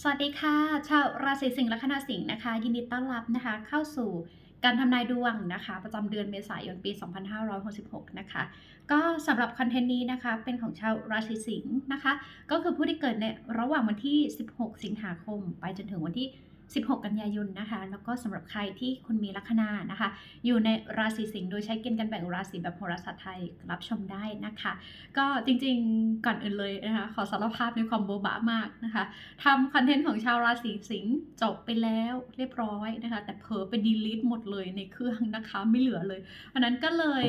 สวัสดีค่ะ ชาวราศีสิงห์ลัคนาสิงห์นะคะ ยินดีต้อนรับนะคะ เข้าสู่การทำนายดวงนะคะ ประจำเดือนเมษายนปี 2566 นะคะ ก็สำหรับคอนเทนต์นี้นะคะเป็นของชาวราศีสิงห์นะคะ ก็คือผู้ที่เกิดในระหว่างวันที่ 16 สิงหาคม ไปจนถึงวันที่ 16 กันยายนนะคะ แล้วก็สำหรับใครที่คุณมีลัคนานะคะ อยู่ในราศีสิงห์โดยใช้เกณฑ์การแบ่งราศีแบบโหราศาสตร์ไทยรับชมได้นะคะ ก็จริงๆก่อนอื่นเลยนะคะ ขอสารภาพในความโบบะมากนะคะทำคอนเทนต์ของชาวราศีสิงห์จบไปแล้วเรียบร้อยนะคะ แต่เผลอไปดีลิทหมดเลยในเครื่องนะคะไม่เหลือเลยอันนั้นก็เลย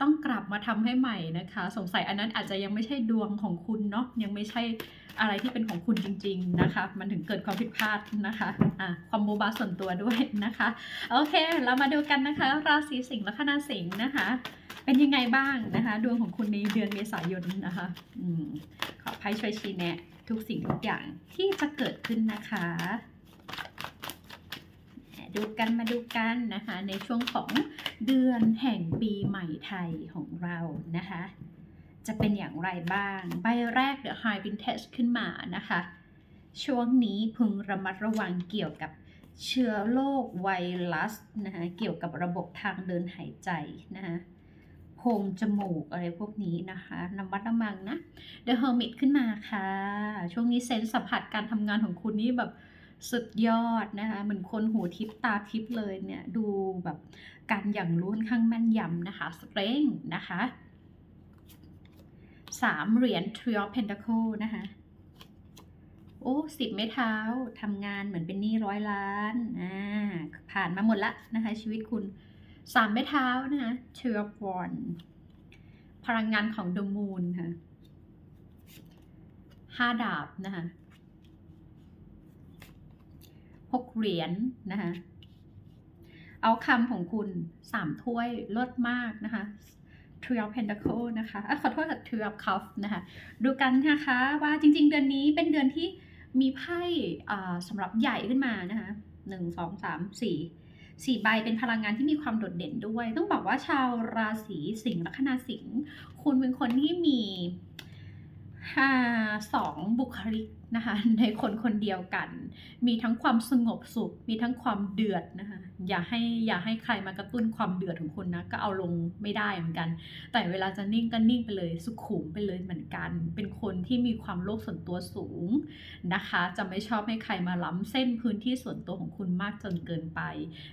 ต้องกลับมาทำให้ใหม่นะคะ สงสัยอันนั้นอาจจะยังไม่ใช่ดวงของคุณเนาะยังไม่ใช่อะไรที่เป็นของคุณจริง ๆนะคะ มันถึงเกิดความผิดพลาดนะคะอ่าความโบบะส่วนตัวด้วยนะคะโอเค เรามาดูกันนะคะ ราศีสิงห์และคณาสิงห์นะคะ เป็นยังไงบ้างนะคะ ดวงของคุณในเดือนเมษายนนะคะอขอไพ่ช่วยชี้แนะ ทุกสิ่งทุกอย่างที่จะเกิดขึ้นนะคะ ดูกันมาดูกันนะคะ ในช่วงของเดือนแห่งปีใหม่ไทยของเรานะคะ จะเป็นอย่างไรบ้าง ใบแรกเดี๋ยว High Vintage ขึ้นมานะคะ ช่วงนี้พึงระมัดระวังเกี่ยวกับเชื้อโรคไวรัสนะคะเกี่ยวกับระบบทางเดินหายใจนะคะโพรงจมูกอะไรพวกนี้นะคะระมัดระวังนะ The Hermit ขึ้นมาค่ะ ช่วงนี้เซนส์สัมผัสการทำงานของคุณนี่แบบ สุดยอดนะคะ เหมือนคนหูทิพตาทิพเลยเนี่ย ดูแบบการอย่างรู้ค่อนข้างแม่นยำนะคะสเตรงนะคะสามเหรียญ Three of Pentacle นะคะ โอ้สิบไม้เท้าทำงานเหมือนเป็นหนี้ร้อยล้านอ่าผ่านมาหมดละนะคะ ชีวิตคุณสามไม้เท้านะคะ Two of Wands พลังงานของ The Moon ค่ะห้าดาบนะคะ กเหรียญนะคะเอาคำของคุณสามถ้วยลดมากนะคะ Three of Pentacle นะคะอะขอโทษค่ะ Three of Cups นะคะ ดูกันนะคะว่าจริง ๆ เดือนนี้เป็นเดือนที่มีไพ่สำหรับใหญ่ขึ้นมานะคะหนึ่งสองสามสี่สี่ใบเป็นพลังงานที่มีความโดดเด่นด้วย ต้องบอกว่าชาวราศีสิงห์ลัคนาสิงห์คุณเป็นคนที่มีห้าสองบุคลิก นะคะในคนคนเดียวกัน มีทั้งความสงบสุข มีทั้งความเดือดนะคะอย่าให้อย่าให้ใครมากระตุ้นความเดือดของคุณนะก็เอาลงไม่ได้เหมือนกัน แต่เวลาจะนิ่งก็นิ่งไปเลยสุขุมไปเลยเหมือนกัน เป็นคนที่มีความโลภส่วนตัวสูงนะคะ จะไม่ชอบให้ใครมาล้ำเส้นพื้นที่ส่วนตัวของคุณมากจนเกินไป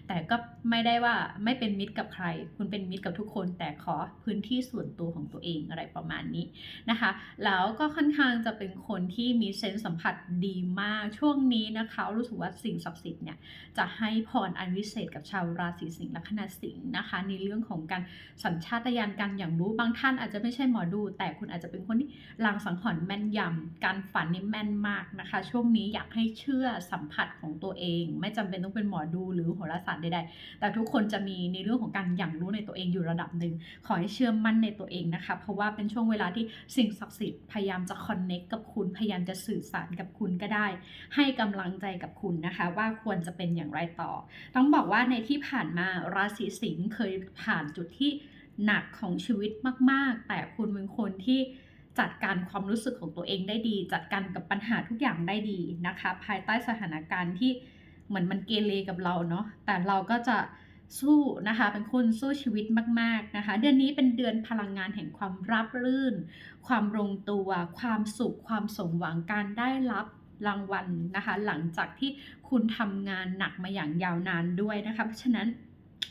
แต่ก็ไม่ได้ว่าไม่เป็นมิตรกับใคร คุณเป็นมิตรกับทุกคน แต่ขอพื้นที่ส่วนตัวของตัวเองอะไรประมาณนี้นะคะ แล้วก็ค่อนข้างจะเป็นคนที่มีเซนส์สัมผัสดีมากช่วงนี้นะคะรู้สึกว่าสิ่งศักดิ์สิทธิ์เนี่ยจะให้พรอันวิเศษกับชาวราศีสิงห์ลัคนาสิงห์นะคะ ในเรื่องของการสัญชาตญาณการอย่างรู้บางท่านอาจจะไม่ใช่หมอดู แต่คุณอาจจะเป็นคนที่ลางสังหรณ์แม่นยำการฝันนี่แม่นมากนะคะ ช่วงนี้อยากให้เชื่อสัมผัสของตัวเอง ไม่จำเป็นต้องเป็นหมอดูหรือโหราศาสตร์ใดๆแต่ทุกคนจะมีในเรื่องของการอย่างรู้ในตัวเองอยู่ระดับหนึ่งขอให้เชื่อมั่นในตัวเองนะคะ เพราะว่าเป็นช่วงเวลาที่สิ่งศักดิ์สิทธิ์พยายามจะคอนเน็กกับคุณพยายามจะสื่อสารกับคุณก็ได้ ให้กำลังใจกับคุณนะคะ ว่าควรจะเป็นอย่างไรต่อ ต้องบอกว่าในที่ผ่านมาราศีสิงห์เคยผ่านจุดที่หนักของชีวิตมาก ๆ แต่คุณเป็นคนที่จัดการความรู้สึกของตัวเองได้ดี จัดการกับปัญหาทุกอย่างได้ดีนะคะ ภายใต้สถานการณ์ที่เหมือนมันเกเรกับเราเนาะแต่เราก็จะ สู้นะคะ เป็นคนสู้ชีวิตมาก ๆ นะคะ เดือนนี้เป็นเดือนพลังงานแห่งความรับรื่น ความลงตัว ความสุข ความสมหวังการได้รับรางวัลนะคะ หลังจากที่คุณทำงานหนักมาอย่างยาวนานด้วยนะคะ เพราะฉะนั้น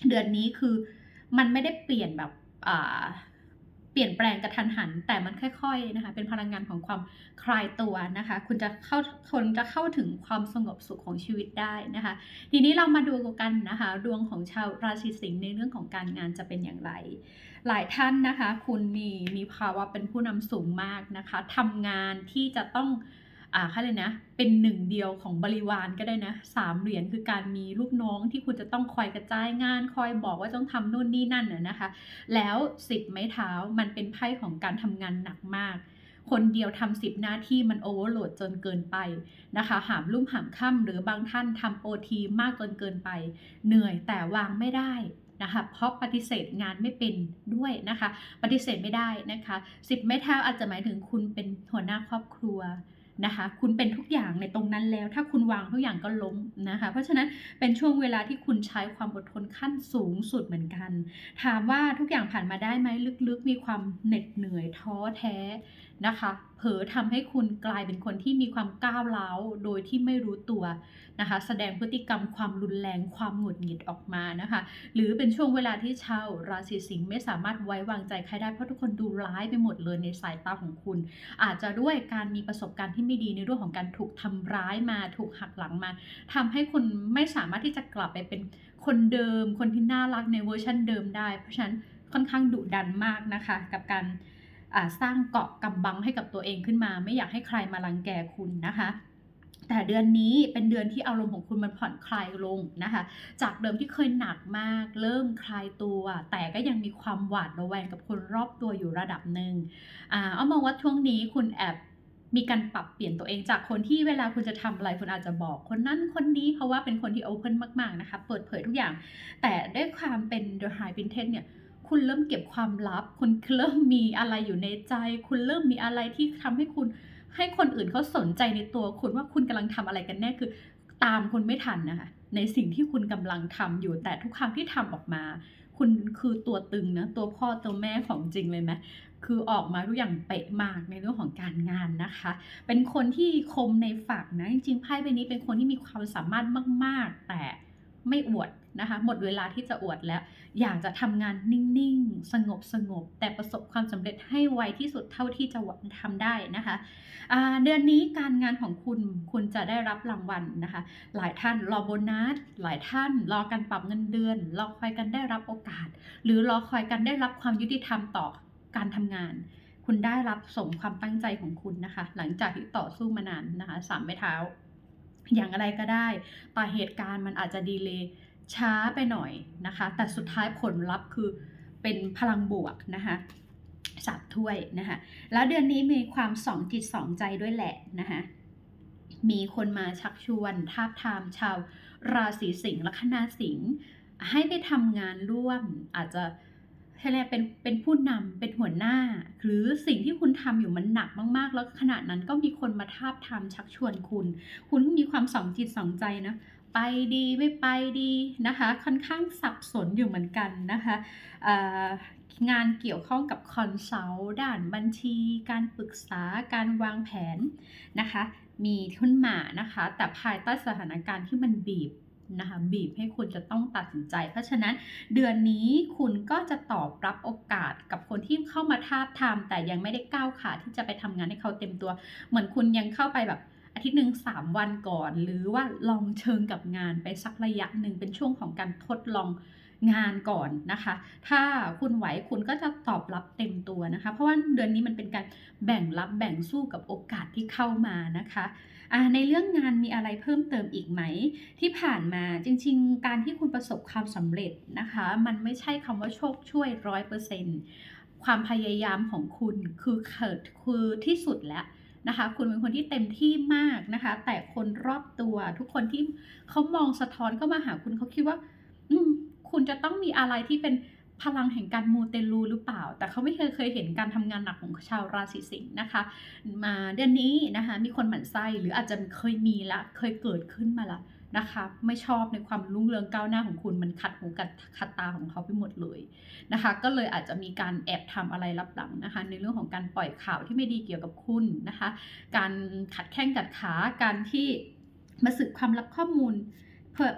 เดือนนี้คือมันไม่ได้เปลี่ยนแบบ เปลี่ยนแปลงกระทันหัน แต่มันค่อยๆนะคะ เป็นพลังงานของความคลายตัวนะคะ คุณจะเข้าคนจะเข้าถึงความสงบสุขของชีวิตได้นะคะ ทีนี้เรามาดูกันนะคะ ดวงของชาวราศีสิงห์ในเรื่องของการงานจะเป็นอย่างไร หลายท่านนะคะ คุณมีมีภาวะเป็นผู้นำสูงมากนะคะทำงานที่จะต้อง อ่าเขาเลยนะ เป็นหนึ่งเดียวของบริวารก็ได้นะสามเหรียญคือการมีลูกน้องที่คุณจะต้องคอยกระจายงานคอยบอกว่าต้องทำนู่นนี่นั่นน่ะนะคะ แล้วสิบไม้เท้ามันเป็นไพ่ของการทำงานหนักมาก คนเดียวทำสิบหน้าที่มันโอเวอร์โหลดจนเกินไปนะคะ หามลุ่มหามค่ำหรือบางท่านทำโอทีมากจนเกินไป เหนื่อยแต่วางไม่ได้นะคะเพราะปฏิเสธงานไม่เป็นด้วยนะคะ ปฏิเสธไม่ได้นะคะสิบไม้เท้าอาจจะหมายถึงคุณเป็นหัวหน้าครอบครัว นะคะ คุณเป็นทุกอย่างในตรงนั้นแล้ว ถ้าคุณวางทุกอย่างก็ล้มนะคะ เพราะฉะนั้นเป็นช่วงเวลาที่คุณใช้ความอดทนขั้นสูงสุดเหมือนกัน ถามว่าทุกอย่างผ่านมาได้ไหมลึกๆ มีความเหน็ดเหนื่อยท้อแท้ นะคะ เผลอทำให้คุณกลายเป็นคนที่มีความก้าวร้าวโดยที่ไม่รู้ตัวนะคะ แสดงพฤติกรรมความรุนแรงความหงุดหงิดออกมานะคะ หรือเป็นช่วงเวลาที่ชาวราศีสิงห์ไม่สามารถไว้วางใจใครได้เพราะทุกคนดูร้ายไปหมดเลยในสายตาของคุณ อาจจะด้วยการมีประสบการณ์ที่ไม่ดีในเรื่องของการถูกทำร้ายมาถูกหักหลังมาทำให้คุณไม่สามารถที่จะกลับไปเป็นคนเดิม คนที่น่ารักในเวอร์ชันเดิมได้ เพราะฉะนั้นค่อนข้างดุดันมากนะคะ กับการ สร้างเกาะกำบังให้กับตัวเองขึ้นมา ไม่อยากให้ใครมารังแกคุณนะคะแต่เดือนนี้เป็นเดือนที่อารมณ์ของคุณมันผ่อนคลายลงนะคะ จากเดิมที่เคยหนักมาก เริ่มคลายตัว แต่ก็ยังมีความหวาดระแวงกับคนรอบตัวอยู่ระดับหนึ่งอ่าเอามองว่าช่วงนี้คุณแอบมีการปรับเปลี่ยนตัวเองจากคนที่เวลาคุณจะทำอะไรคุณอาจจะบอกคนนั้นคนนี้เพราะว่าเป็นคนที่โอเพนมากๆนะคะ เปิดเผยทุกอย่าง แต่ด้วยความเป็น The High Princess เนี่ย คุณเริ่มเก็บความลับ คุณเริ่มมีอะไรอยู่ในใจ คุณเริ่มมีอะไรที่ทำให้คุณให้คนอื่นเขาสนใจในตัวคุณว่าคุณกำลังทำอะไรกันแน่คือ ตามคุณไม่ทันนะคะในสิ่งที่คุณกำลังทำอยู่แต่ทุกครั้งที่ทำออกมา คุณคือตัวตึงนะตัวพ่อตัวแม่ของจริงเลยไหมคือออกมาทุกอย่างเป๊ะมากในเรื่องของการงานนะคะ เป็นคนที่คมในฝักนะจริงๆไพ่ใบนี้เป็นคนที่มีความสามารถมาก ๆ แต่ ไม่อวดนะคะ หมดเวลาที่จะอวดแล้ว อยากจะทำงานนิ่งๆ สงบสงบ แต่ประสบความสำเร็จให้ไวที่สุดเท่าที่จะทำได้นะคะเดือนนี้การงานของคุณคุณจะได้รับรางวัลนะคะ หลายท่านรอโบนัส หลายท่านรอการปรับเงินเดือน รอคอยกันได้รับโอกาส หรือรอคอยกันได้รับความยุติธรรมต่อการทำงานคุณได้รับสมความตั้งใจของคุณนะคะ หลังจากที่ต่อสู้มานานนะคะสามไม้เท้า อย่างอะไรก็ได้แต่เหตุการณ์มันอาจจะดีเลย์ช้าไปหน่อยนะคะ แต่สุดท้ายผลลัพธ์คือเป็นพลังบวกนะคะสับถ้วยนะคะ แล้วเดือนนี้มีความสองจิตสองใจด้วยแหละนะคะมีคนมาชักชวนทาบทามชาวราศีสิงห์ละคณะสิงห์ให้ไปทำงานร่วมอาจจะ ให้เรียกเป็นเป็นผู้นำเป็นหัวหน้า หรือสิ่งที่คุณทำอยู่มันหนักมาก ๆ แล้วขณะนั้นก็มีคนมาทาบทามชักชวนคุณ คุณก็มีความสองจิตสองใจนะไปดีไม่ไปดีนะคะ ค่อนข้างสับสนอยู่เหมือนกันนะคะงานเกี่ยวข้องกับคอนซัลท์ด้านบัญชี การปรึกษาการวางแผนนะคะ มีขึ้นมานะคะ แต่ภายใต้สถานการณ์ที่มันบีบ นะคะบีบให้คุณจะต้องตัดสินใจ เพราะฉะนั้นเดือนนี้คุณก็จะตอบรับโอกาสกับคนที่เข้ามาทาบทามแต่ยังไม่ได้ก้าวขาที่จะไปทำงานให้เขาเต็มตัว เหมือนคุณยังเข้าไปแบบอาทิตย์หนึ่งสามวันก่อน หรือว่าลองเชิงกับงานไปสักระยะหนึ่งเป็นช่วงของการทดลองงานก่อนนะคะ ถ้าคุณไหวคุณก็จะตอบรับเต็มตัวนะคะ เพราะว่าเดือนนี้มันเป็นการแบ่งรับแบ่งสู้กับโอกาสที่เข้ามานะคะ อ่าในเรื่องงานมีอะไรเพิ่มเติมอีกไหม ที่ผ่านมาจริง ๆ การที่คุณประสบความสำเร็จนะคะ มันไม่ใช่คำว่าโชคช่วยร้อยเปอร์เซ็นต์ความพยายามของคุณคือเขิดคือที่สุดแล้วนะคะคุณเป็นคนที่เต็มที่มากนะคะ แต่คนรอบตัวทุกคนที่เขามองสะท้อนเข้ามาหาคุณเขาคิดว่า อืคุณจะต้องมีอะไรที่เป็น พลังแห่งการมูเตลูหรือเปล่า แต่เขาไม่เคยเคยเห็นการทำงานหนักของชาวราศีสิงห์นะคะ มาเดือนนี้นะคะมีคนหมั่นไส้หรืออาจจะเคยมีละเคยเกิดขึ้นมาละนะคะไม่ชอบในความรุ่งเรืองก้าวหน้าของคุณมันขัดหูกัดขัดตาของเขาไปหมดเลยนะคะ ก็เลยอาจจะมีการแอบทำอะไรลับหลังนะคะ ในเรื่องของการปล่อยข่าวที่ไม่ดีเกี่ยวกับคุณนะคะ การขัดแข้งกัดขาการที่มาสืบความลับข้อมูล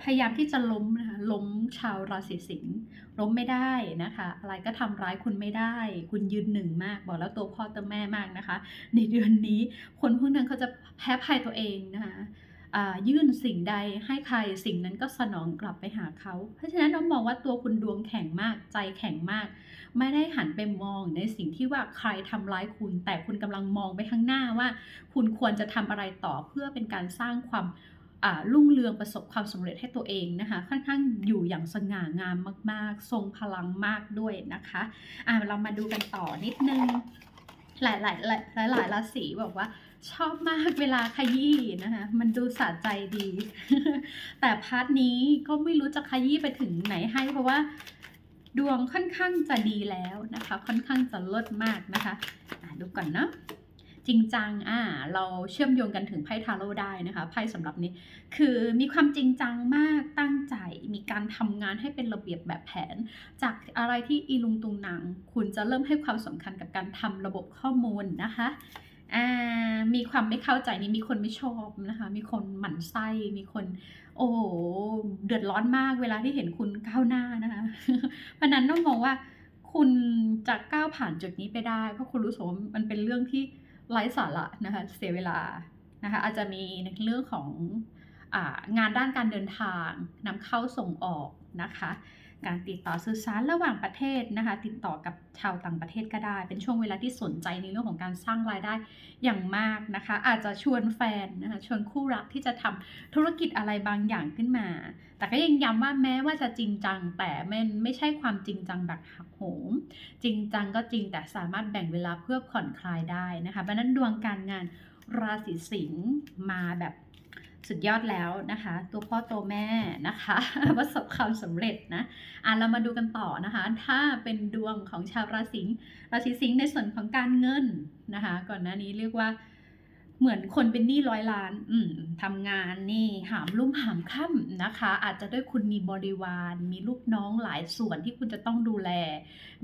พยายามที่จะล้มนะคะล้มชาวราศีสิงห์ล้มไม่ได้นะคะ อะไรก็ทำร้ายคุณไม่ได้ คุณยืนหนึ่งมาก บอกแล้วตัวพ่อตัวแม่มากนะคะ ในเดือนนี้คนพวกนั้นเขาจะแพ้ภัยตัวเองนะคะยื่นสิ่งใดให้ใครสิ่งนั้นก็สนองกลับไปหาเขา เพราะฉะนั้นเรามองว่าตัวคุณดวงแข็งมากใจแข็งมาก ไม่ได้หันไปมองในสิ่งที่ว่าใครทำร้ายคุณ แต่คุณกำลังมองไปข้างหน้าว่า คุณควรจะทำอะไรต่อเพื่อเป็นการสร้างความ รุ่งเรืองประสบความสำเร็จให้ตัวเองนะคะ ค่อนข้างอยู่อย่างสง่างามมาก ๆ ทรงพลังมากด้วยนะคะอ่าเรามาดูกันต่อนิดนึง หลายๆหลายหลายหลายราศีบอกว่าชอบมากเวลาขยี้นะคะ มันดูสะใจดี แต่พาร์ทนี้ก็ไม่รู้จะขยี้ไปถึงไหนให้เพราะว่าดวงค่อนข้างจะดีแล้วนะคะ ค่อนข้างจะเลิศมากนะคะอะดูก่อนเนาะ จริงจังอ่าเราเชื่อมโยงกันถึงไพ่ทาโร่ได้นะคะไพ่สำหรับนี้ คือมีความจริงจังมากตั้งใจ มีการทำงานให้เป็นระเบียบแบบแผน จากอะไรที่อีลุงตุงนางคุณจะเริ่มให้ความสำคัญกับการทำระบบข้อมูลนะคะอ่ามีความไม่เข้าใจนี่มีคนไม่ชอบนะคะ มีคนหมั่นไส้มีคน โอ้เดือดร้อนมากเวลาที่เห็นคุณก้าวหน้านะคะเพราะนั้นต้องมองว่าคุณจะก้าวผ่านจุดนี้ไปได้ เพราะคุณรู้สึกว่ามันเป็นเรื่องที่ ไร้สาระนะคะเสียเวลานะคะอาจจะมีในเรื่องของอางานด้านการเดินทางนำเข้าส่งออกนะคะ การติดต่อสื่อสารระหว่างประเทศนะคะ ติดต่อกับชาวต่างประเทศก็ได้ เป็นช่วงเวลาที่สนใจในเรื่องของการสร้างรายได้อย่างมากนะคะ อาจจะชวนแฟนนะคะชวนคู่รักที่จะทำธุรกิจอะไรบางอย่างขึ้นมา แต่ก็ยังย้ำว่าแม้ว่าจะจริงจัง แต่มันไม่ใช่ความจริงจังแบบหักโหม จริงจังก็จริงแต่สามารถแบ่งเวลาเพื่อผ่อนคลายได้นะคะเพราะนั้นดวงการงานราศีสิงห์มาแบบ สุดยอดแล้วนะคะ ตัวพ่อตัวแม่นะคะประสบความสำเร็จนะอะเรามาดูกันต่อนะคะ ถ้าเป็นดวงของชาวราศีราศีสิงห์ในส่วนของการเงินนะคะ ก่อนหน้านี้เรียกว่าเหมือนคนเป็นหนี้ร้อยล้าน อืทำงานนี่หามลุ่มหามค่ำนะคะ อาจจะด้วยคุณมีบริวาร มีลูกน้องหลายส่วนที่คุณจะต้องดูแล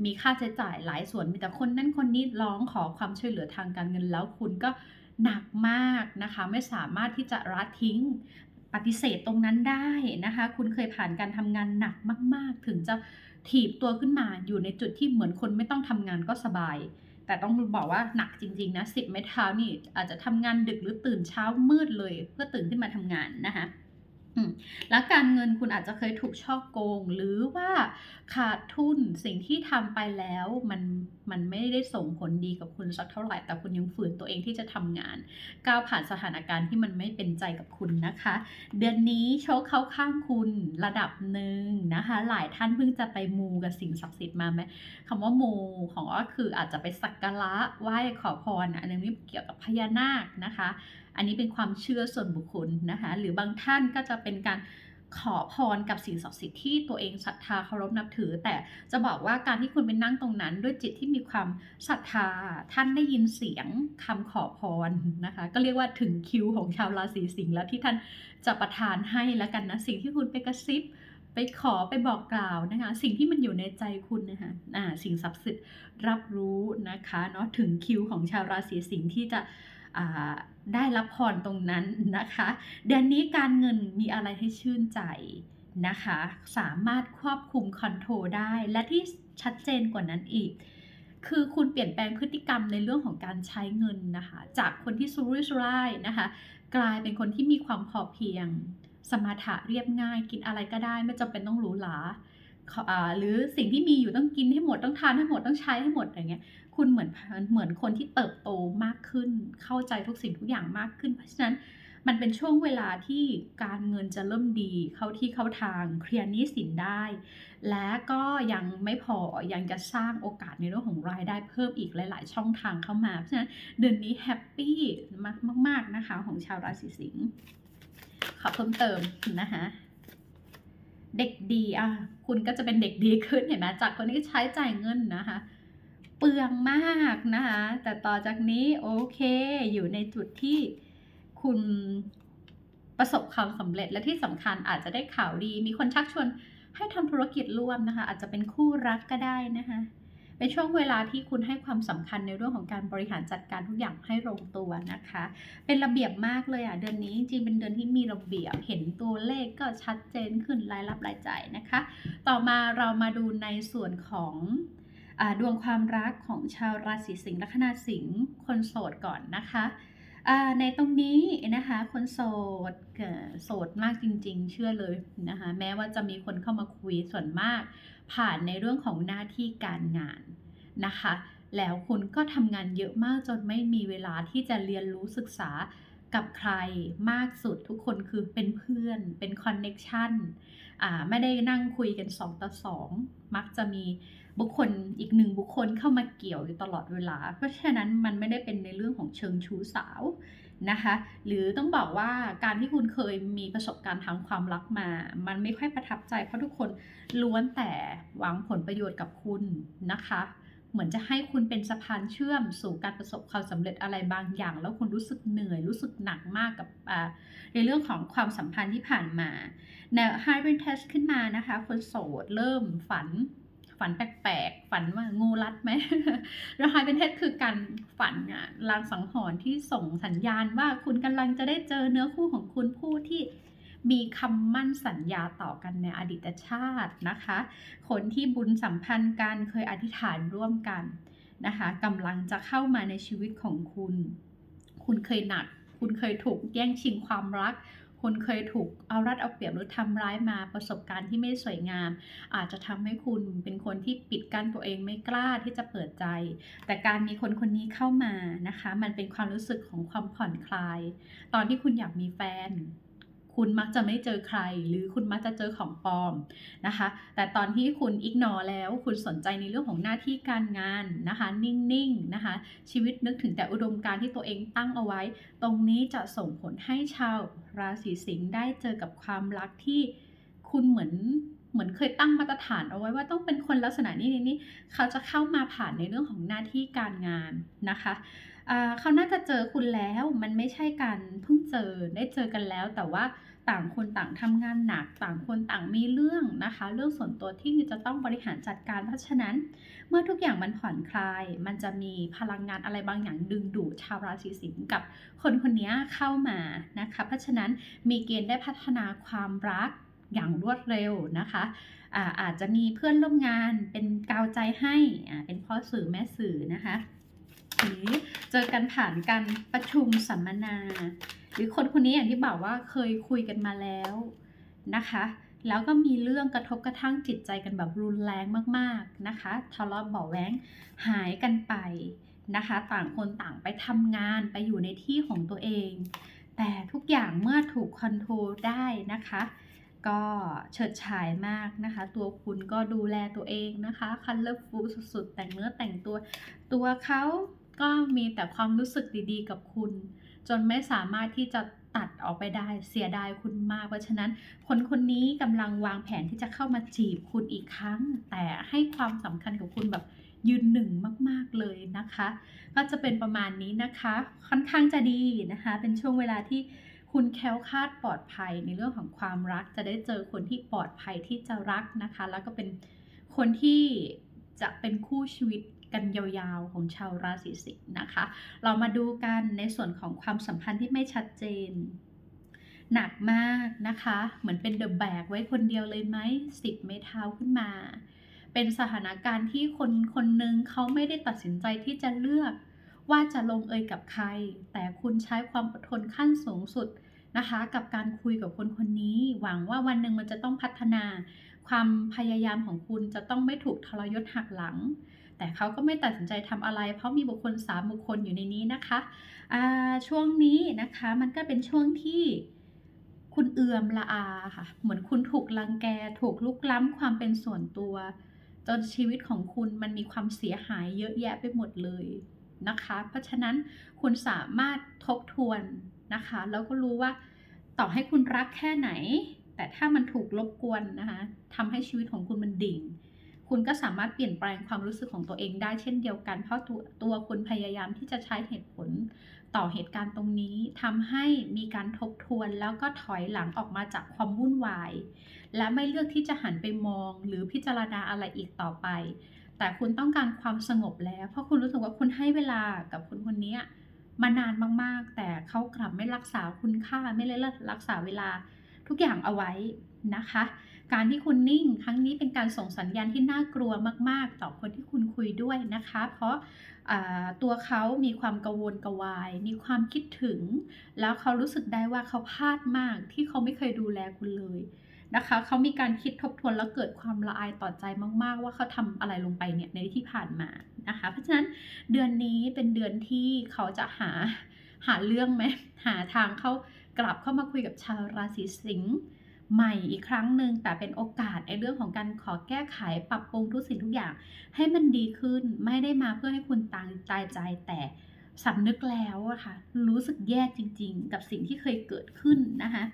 มีค่าใช้จ่ายหลายส่วน มีแต่คนนั้นคนนี้ร้องขอความช่วยเหลือทางการเงินแล้วคุณก็ หนักมากนะคะ ไม่สามารถที่จะละทิ้งปฏิเสธตรงนั้นได้นะคะ คุณเคยผ่านการทำงานหนักมาก ๆ ถึงจะถีบตัวขึ้นมาอยู่ในจุดที่เหมือนคนไม่ต้องทำงานก็สบาย แต่ต้องบอกว่าหนักจริง ๆ นะสิบไม้เท้านี่อาจจะทำงานดึกหรือตื่นเช้ามืดเลย เพื่อตื่นขึ้นมาทำงานนะคะ แล้วการเงินคุณอาจจะเคยถูกช่อโกง หรือว่าขาดทุนสิ่งที่ทำไปแล้วมันมันไม่ได้ส่งผลดีกับคุณสักเท่าไหร่ แต่คุณยังฝืนตัวเองที่จะทำงาน ก้าวผ่านสถานการณ์ที่มันไม่เป็นใจกับคุณนะคะ เดือนนี้โชคเข้าข้างคุณระดับหนึ่งนะคะ หลายท่านเพิ่งจะไปมูกับสิ่งศักดิ์สิทธิ์มาไหมคำว่ามูของอ้อคืออาจจะไปสักการะไหว้ขอพรอันนี้เกี่ยวกับพญานาคนะคะ อันนี้เป็นความเชื่อส่วนบุคคลนะคะหรือบางท่านก็จะเป็นการขอพรกับสิ่งศักดิ์สิทธิ์ที่ตัวเองศรัทธาเคารพนับถือ แต่จะบอกว่าการที่คุณไปนั่งตรงนั้น ด้วยจิตที่มีความศรัทธาท่านได้ยินเสียงคำขอพรนะคะ ก็เรียกว่าถึงคิวของชาวราศีสิงห์แล้วที่ท่านจะประทานให้แล้วกันนะสิ่งที่คุณไปกระซิบไปขอไปบอกกล่าวนะคะ สิ่งที่มันอยู่ในใจคุณนะคะอ่าสิ่งศักดิ์สิทธิ์รับรู้นะคะเนาะถึงคิวของชาวราศีสิงห์ที่จะ ได้รับพรตรงนั้นนะคะ เดือนนี้การเงินมีอะไรให้ชื่นใจนะคะ สามารถควบคุมคอนโทรลได้ และที่ชัดเจนกว่านั้นอีก คือคุณเปลี่ยนแปลงพฤติกรรมในเรื่องของการใช้เงินนะคะ จากคนที่สุรุ่ยสุร่ายนะคะ กลายเป็นคนที่มีความพอเพียง สมถะเรียบง่าย กินอะไรก็ได้ไม่จำเป็นต้องหรูหรา หรือสิ่งที่มีอยู่ต้องกินให้หมดต้องทานให้หมดต้องใช้ให้หมดอะไรเงี้ย คุณเหมือนเหมือนคนที่เติบโตมากขึ้น เข้าใจทุกสิ่งทุกอย่างมากขึ้น เพราะฉะนั้นมันเป็นช่วงเวลาที่การเงินจะเริ่มดีเข้าที่เข้าทางเคลียร์หนี้สินได้ และก็ยังไม่พอยังจะสร้างโอกาสในเรื่องของรายได้เพิ่มอีกหลาย ๆ ช่องทางเข้ามาเพราะฉะนั้นเดือนนี้แฮปปี้มากๆนะคะของชาวราศีสิงห์ขอเพิ่มเติมนะคะ เด็กดีอะคุณก็จะเป็นเด็กดีขึ้นเห็นไหมจากคนที่ใช้จ่ายเงินนะคะ เปลืองมากนะคะ แต่ต่อจากนี้โอเค อยู่ในจุดที่คุณประสบความสำเร็จและที่สำคัญอาจจะได้ข่าวดี มีคนชักชวนให้ทำธุรกิจร่วมนะคะ อาจจะเป็นคู่รักก็ได้นะคะ เป็นช่วงเวลาที่คุณให้ความสำคัญในเรื่องของการบริหารจัดการทุกอย่างให้ลงตัวนะคะ เป็นระเบียบมากเลยอะเดือนนี้จริงเป็นเดือนที่มีระเบียบเห็นตัวเลขก็ชัดเจนขึ้นรายรับรายจ่ายนะคะ ต่อมาเรามาดูในส่วนของอดวงความรักของชาวราศีสิงห์ลัคนาสิงห์คนโสดก่อนนะคะ ในตรงนี้นะคะ คนโสดโสดมากจริง ๆ เชื่อเลยนะคะ แม้ว่าจะมีคนเข้ามาคุยส่วนมาก ผ่านในเรื่องของหน้าที่การงานนะคะ แล้วคุณก็ทำงานเยอะมากจนไม่มีเวลาที่จะเรียนรู้ศึกษากับใครมากสุดทุกคนคือเป็นเพื่อนเป็นคอนเน็กชันไม่ได้นั่งคุยกัน 2 ต่อ 2 มักจะมี บุคคลอีกหนึ่งบุคคลเข้ามาเกี่ยวอยู่ตลอดเวลา เพราะฉะนั้นมันไม่ได้เป็นในเรื่องของเชิงชู้สาวนะคะหรือต้องบอกว่าการที่คุณเคยมีประสบการณ์ทางความรักมา มันไม่ค่อยประทับใจเพราะทุกคนล้วนแต่หวังผลประโยชน์กับคุณนะคะ เหมือนจะให้คุณเป็นสะพานเชื่อมสู่การประสบความสำเร็จอะไรบางอย่าง แล้วคุณรู้สึกเหนื่อยรู้สึกหนักมากกับในเรื่องของความสัมพันธ์ที่ผ่านมาแนว High r e n Test ขึ้นมานะคะคนโสดเริ่มฝัน ฝันแปลกๆ ฝันว่างูรัดไหมแล้ว High r e n Test คือการฝันอะลางสังหรณ์ที่ส่งสัญญาณว่าคุณกำลังจะได้เจอเนื้อคู่ของคุณผู้ที่มีคำมั่นสัญญาต่อกันในอดีตชาตินะคะ คนที่บุญสัมพันธ์กันเคยอธิษฐานร่วมกันนะคะกำลังจะเข้ามาในชีวิตของคุณ คุณเคยหนัก คุณเคยถูกแย่งชิงความรัก คุณเคยถูกเอารัดเอาเปรียบหรือทำร้ายมาประสบการณ์ที่ไม่สวยงาม อาจจะทำให้คุณเป็นคนที่ปิดกั้นตัวเองไม่กล้าที่จะเปิดใจ แต่การมีคนคนนี้เข้ามานะคะ มันเป็นความรู้สึกของความผ่อนคลาย ตอนที่คุณอยากมีแฟน คุณมักจะไม่เจอใคร หรือคุณมักจะเจอของปลอมนะคะ แต่ตอนที่คุณอิกนอแล้วคุณสนใจในเรื่องของหน้าที่การงานนะคะ นิ่งๆนะคะชีวิตนึกถึงแต่อุดมการณ์ที่ตัวเองตั้งเอาไว้ ตรงนี้จะส่งผลให้ชาวราศีสิงห์ได้เจอกับความรักที่คุณเหมือน เหมือนเคยตั้งมาตรฐานเอาไว้ว่าต้องเป็นคนลักษณะนี้นี้นี้เขาจะเข้ามาผ่านในเรื่องของหน้าที่การงานนะคะเขาน่าจะเจอคุณแล้วมันไม่ใช่การเพิ่งเจอได้เจอกันแล้ว แต่ว่าต่างคนต่างทำงานหนัก ต่างคนต่างมีเรื่องนะคะ เรื่องส่วนตัวที่จะต้องบริหารจัดการเพราะฉะนั้น เมื่อทุกอย่างมันผ่อนคลาย มันจะมีพลังงานอะไรบางอย่างดึงดูดชาวราศีสิงห์กับคนคนนี้เข้ามานะคะ เพราะฉะนั้นมีเกณฑ์ได้พัฒนาความรัก อย่างรวดเร็วนะคะอาอาจจะมีเพื่อนร่วมงานเป็นกาวใจให้เป็นพ่อสื่อแม่สื่อนะคะหรือเจอกันผ่านการประชุมสัมมนา หรือคนคนนี้อย่างที่บอกว่าเคยคุยกันมาแล้วนะคะ แล้วก็มีเรื่องกระทบกระทั่งจิตใจกันแบบรุนแรงมากๆนะคะทะเลาะเบาะแวงหายกันไปนะคะ ต่างคนต่างไปทำงานไปอยู่ในที่ของตัวเอง แต่ทุกอย่างเมื่อถูกคอนโทรลได้นะคะ ก็เฉิดฉายมากนะคะ ตัวคุณก็ดูแลตัวเองนะคะคันเลอร์ฟูสุดๆ แต่งเนื้อแต่งตัว ตัวเขาก็มีแต่ความรู้สึกดีๆ กับคุณ จนไม่สามารถที่จะตัดออกไปได้เสียดายคุณมาก เพราะฉะนั้นคนคนนี้กำลังวางแผนที่จะเข้ามาจีบคุณอีกครั้ง แต่ให้ความสำคัญกับคุณแบบยืนหนึ่งมาก ๆ เลยนะคะ ก็จะเป็นประมาณนี้นะคะ ค่อนข้างจะดีนะคะ เป็นช่วงเวลาที่ คุณแคล้วคลาดปลอดภัยในเรื่องของความรัก จะได้เจอคนที่ปลอดภัยที่จะรักนะคะ แล้วก็เป็นคนที่จะเป็นคู่ชีวิตกันยาวๆของชาวราศีสิงห์นะคะ เรามาดูกันในส่วนของความสัมพันธ์ที่ไม่ชัดเจน หนักมากนะคะ เหมือนเป็นเดอะแบกไว้คนเดียวเลยไหมสิบไม้เท้าขึ้นมา เป็นสถานการณ์ที่คนคนหนึ่งเขาไม่ได้ตัดสินใจที่จะเลือก ว่าจะลงเอยกับใคร แต่คุณใช้ความอดทนขั้นสูงสุดนะคะ กับการคุยกับคนคนนี้ หวังว่าวันหนึ่งมันจะต้องพัฒนา ความพยายามของคุณจะต้องไม่ถูกทรยศหักหลัง แต่เขาก็ไม่ตัดสินใจทำอะไร เพราะมีบุคคลสามบุคคลอยู่ในนี้นะคะช่วงนี้นะคะมันก็เป็นช่วงที่คุณเอือมละอาค่ะ เหมือนคุณถูกลังแก ถูกลุกล้ำความเป็นส่วนตัว จนชีวิตของคุณมันมีความเสียหายเยอะแยะไปหมดเลย นะคะ เพราะฉะนั้นคุณสามารถทบทวนนะคะ แล้วก็รู้ว่าต่อให้คุณรักแค่ไหน แต่ถ้ามันถูกรบกวนนะคะทำให้ชีวิตของคุณมันดิ่ง คุณก็สามารถเปลี่ยนแปลงความรู้สึกของตัวเองได้เช่นเดียวกัน เพราะตัวตัวคุณพยายามที่จะใช้เหตุผลต่อเหตุการณ์ตรงนี้ทำให้มีการทบทวนแล้วก็ถอยหลังออกมาจากความวุ่นวาย และไม่เลือกที่จะหันไปมองหรือพิจารณาอะไรอีกต่อไป แต่คุณต้องการความสงบแล้ว เพราะคุณรู้สึกว่าคุณให้เวลากับคนคนนี้มานานมากๆ แต่เขากลับไม่รักษาคุณค่าไม่เลยรักษาเวลาทุกอย่างเอาไว้นะคะ การที่คุณนิ่งครั้งนี้เป็นการส่งสัญญาณที่น่ากลัวมาก ๆ ต่อคนที่คุณคุยด้วยนะคะ เพราะตัวเขามีความกังวลกวาย มีความคิดถึง แล้วเขารู้สึกได้ว่าเขาพลาดมากที่เขาไม่เคยดูแลคุณเลย นะคะเขามีการคิดทบทวนแล้วเกิดความละอายต่อใจมาก ๆ ว่าเขาทำอะไรลงไปเนี่ยในที่ผ่านมานะคะ เพราะฉะนั้นเดือนนี้เป็นเดือนที่เขาจะหาหาเรื่องไหมหาทางเขากลับเข้ามาคุยกับชาวราศีสิงห์ใหม่อีกครั้งหนึ่งแต่เป็นโอกาสในเรื่องของการขอแก้ไขปรับปรุงทุกสิ่งทุกอย่าง ให้มันดีขึ้นไม่ได้มาเพื่อให้คุณตายตายใจแต่สำนึกแล้วอะค่ะรู้สึกแย่จริง ๆ กับสิ่งที่เคยเกิดขึ้นนะคะ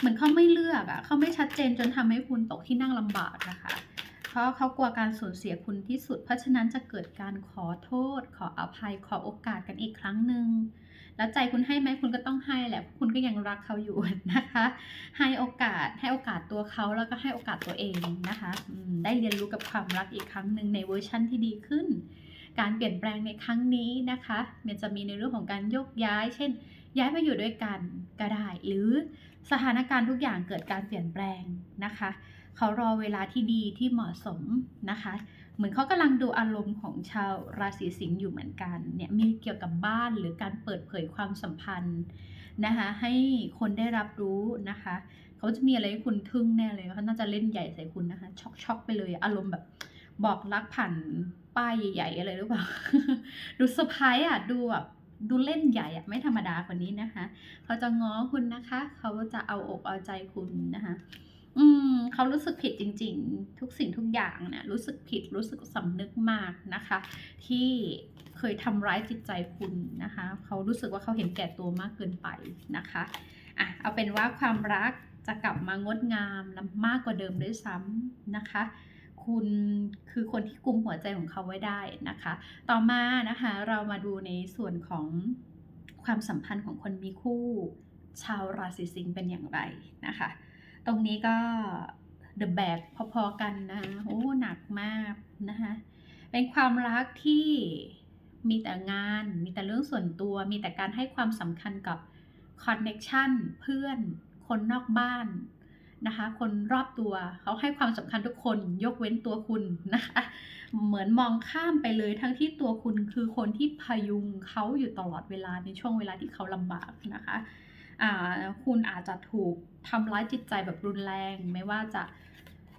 เหมือนเขาไม่เลือกอะเขาไม่ชัดเจนจนทำให้คุณตกที่นั่งลำบากนะคะ เพราะเขากลัวการสูญเสียคุณที่สุด เพราะฉะนั้นจะเกิดการขอโทษ ขออภัยขอโอกาสกันอีกครั้งหนึ่งแล้วใจคุณให้ไหมคุณก็ต้องให้แหละคุณก็ยังรักเขาอยู่นะคะ ให้โอกาสให้โอกาสตัวเขาแล้วก็ให้โอกาสตัวเองนะคะได้เรียนรู้กับความรักอีกครั้งหนึ่งในเวอร์ชั่นที่ดีขึ้น การเปลี่ยนแปลงในครั้งนี้นะคะ มันจะมีในเรื่องของการโยกย้าย เช่น ย้ายมาอยู่ด้วยกันก็ได้หรือ สถานการณ์ทุกอย่างเกิดการเปลี่ยนแปลงนะคะ เขารอเวลาที่ดีที่เหมาะสมนะคะ เหมือนเขากำลังดูอารมณ์ของชาวราศีสิงห์อยู่เหมือนกันเนี่ยมีเกี่ยวกับบ้านหรือการเปิดเผยความสัมพันธ์นะคะให้คนได้รับรู้นะคะ เขาจะมีอะไรให้คุณทึ่งแน่เลยเขาน่าจะเล่นใหญ่ใส่คุณนะคะช็อกช็อกไปเลยอารมณ์แบบบอกรักผ่านป้ายใหญ่ ๆ อะไรหรือเปล่าดูเซอร์ไพรส์อะดูแบบ ดูเล่นใหญ่อะไม่ธรรมดาคนนี้นะคะ เขาจะง้อคุณนะคะ เขาจะเอาอกเอาใจคุณนะคะ อืมเขารู้สึกผิดจริง ๆ ทุกสิ่งทุกอย่างเนี่ยรู้สึกผิดรู้สึกสำนึกมากนะคะ ที่เคยทำร้ายจิตใจคุณนะคะ เขารู้สึกว่าเขาเห็นแก่ตัวมากเกินไปนะคะอะเอาเป็นว่าความรักจะกลับมางดงามและมากกว่าเดิมด้วยซ้ำนะคะ คุณคือคนที่กุมหัวใจของเขาไว้ได้นะคะ ต่อมานะคะเรามาดูในส่วนของความสัมพันธ์ของคนมีคู่ ชาวราศีสิงห์เป็นอย่างไรนะคะ ตรงนี้ก็ The Bag พอๆกันนะโอ้หนักมากนะคะเป็นความรักที่มีแต่งาน มีแต่เรื่องส่วนตัว มีแต่การให้ความสำคัญกับ Connection เพื่อน คนนอกบ้าน นะคะ คนรอบตัวเขาให้ความสำคัญทุกคนยกเว้นตัวคุณนะคะ เหมือนมองข้ามไปเลยทั้งที่ตัวคุณคือคนที่พยุงเขาอยู่ตลอดเวลาในช่วงเวลาที่เขาลำบากนะคะอ่าคุณอาจจะถูกทำร้ายจิตใจแบบรุนแรง ไม่ว่าจะ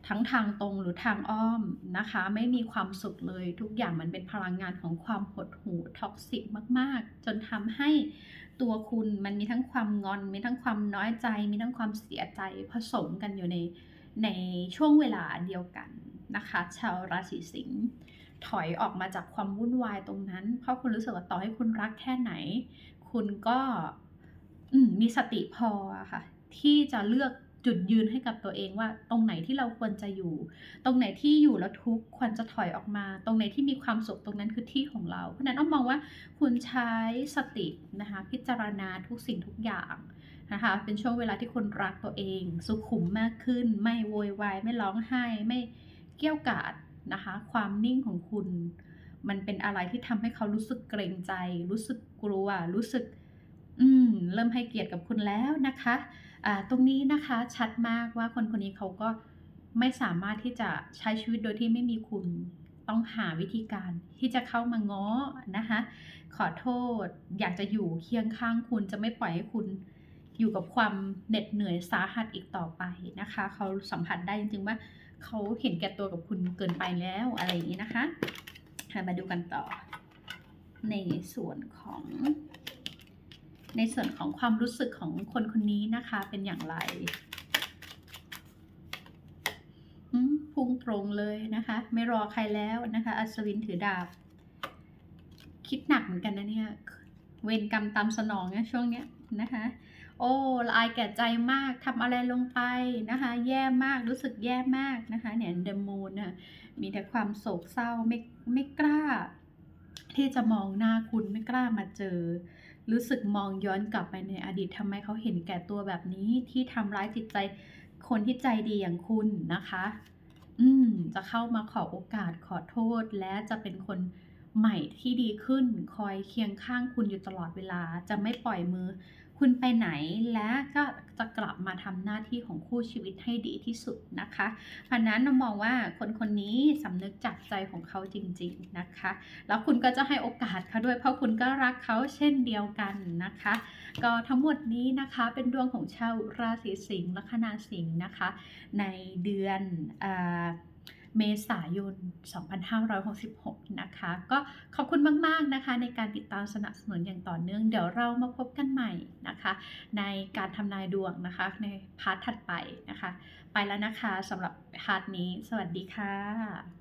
ทั้งทางตรงหรือทางอ้อมนะคะ ไม่มีความสุขเลยทุกอย่างมันเป็นพลังงานของความหดหู่ท็อกซิกมาก ๆ จนทำให้ ตัวคุณมันมีทั้งความงอน มีทั้งความน้อยใจ มีทั้งความเสียใจผสมกันอยู่ในในช่วงเวลาเดียวกันนะคะ ชาวราศีสิงห์ถอยออกมาจากความวุ่นวายตรงนั้น เพราะคุณรู้สึกว่าต่อให้คุณรักแค่ไหน คุณก็มีสติพอค่ะที่จะเลือก จุดยืนให้กับตัวเองว่า ตรงไหนที่เราควรจะอยู่ ตรงไหนที่อยู่แล้วทุกควรจะถอยออกมา ตรงไหนที่มีความสุขตรงนั้นคือที่ของเรา เพราะฉะนั้นอ้อมมองว่าคุณใช้สตินะคะพิจารณาทุกสิ่งทุกอย่างนะคะเป็นช่วงเวลาที่คุณรักตัวเอง สุขุมมากขึ้น ไม่โวยวายไม่ร้องไห้ไม่เกี้ยวกาดนะคะความนิ่งของคุณ มันเป็นอะไรที่ทำให้เขารู้สึกเกรงใจ รู้สึกกลัวรู้สึก อืมเริ่มให้เกียรติกับคุณแล้วนะคะ ตรงนี้นะคะชัดมากว่าคนคนนี้เขาก็ไม่สามารถที่จะใช้ชีวิตโดยที่ไม่มีคุณต้องหาวิธีการที่จะเข้ามาง้อนะคะ ขอโทษอยากจะอยู่เคียงข้างคุณจะไม่ปล่อยให้คุณอยู่กับความเหน็ดเหนื่อยสาหัสอีกต่อไปนะคะ เขาสัมผัสได้จริงๆว่าเขาเห็นแก่ตัวกับคุณเกินไปแล้วอะไรอย่างนี้นะคะมาดูกันต่อในส่วนของ ในส่วนของความรู้สึกของคนคนนี้นะคะเป็นอย่างไรพุ่งตรงเลยนะคะ ไม่รอใครแล้วนะคะ อัศวินถือดาบ คิดหนักเหมือนกันนะเนี่ย เวรกรรมตามสนองนะช่วงเนี้ยนะคะ โอ้ละอายแก่ใจมากทำอะไรลงไปนะคะ แย่มากรู้สึกแย่มากนะคะ เนี่ยเดมูนน่ะมีแต่ความโศกเศร้าไม่ไม่กล้า ที่จะมองหน้าคุณไม่กล้ามาเจอ รู้สึกมองย้อนกลับไปในอดีตทำไมเขาเห็นแก่ตัวแบบนี้ที่ทำร้ายจิตใจคนที่ใจดีอย่างคุณนะคะ อืม จะเข้ามาขอโอกาสขอโทษ และจะเป็นคนใหม่ที่ดีขึ้น คอยเคียงข้างคุณอยู่ตลอดเวลา จะไม่ปล่อยมือ คุณไปไหนและก็จะกลับมาทำหน้าที่ของคู่ชีวิตให้ดีที่สุดนะคะเพราะนั้นเรามองว่าคนคนนี้สำนึกจากใจของเขาจริง ๆนะคะ แล้วคุณก็จะให้โอกาสเขาด้วย เพราะคุณก็รักเขาเช่นเดียวกันนะคะ ก็ทั้งหมดนี้นะคะเป็นดวงของชาวราศีสิงห์ลัคนาสิงห์นะคะ ในเดือนอ เมษายน 2566 นะคะ ก็ขอบคุณมากๆนะคะ ในการติดตามสนับสนุนอย่างต่อเนื่อง เดี๋ยวเรามาพบกันใหม่นะคะ ในการทำนายดวงนะคะ ในพาร์ทถัดไปนะคะ ไปแล้วนะคะสำหรับพาร์ทนี้ สวัสดีค่ะ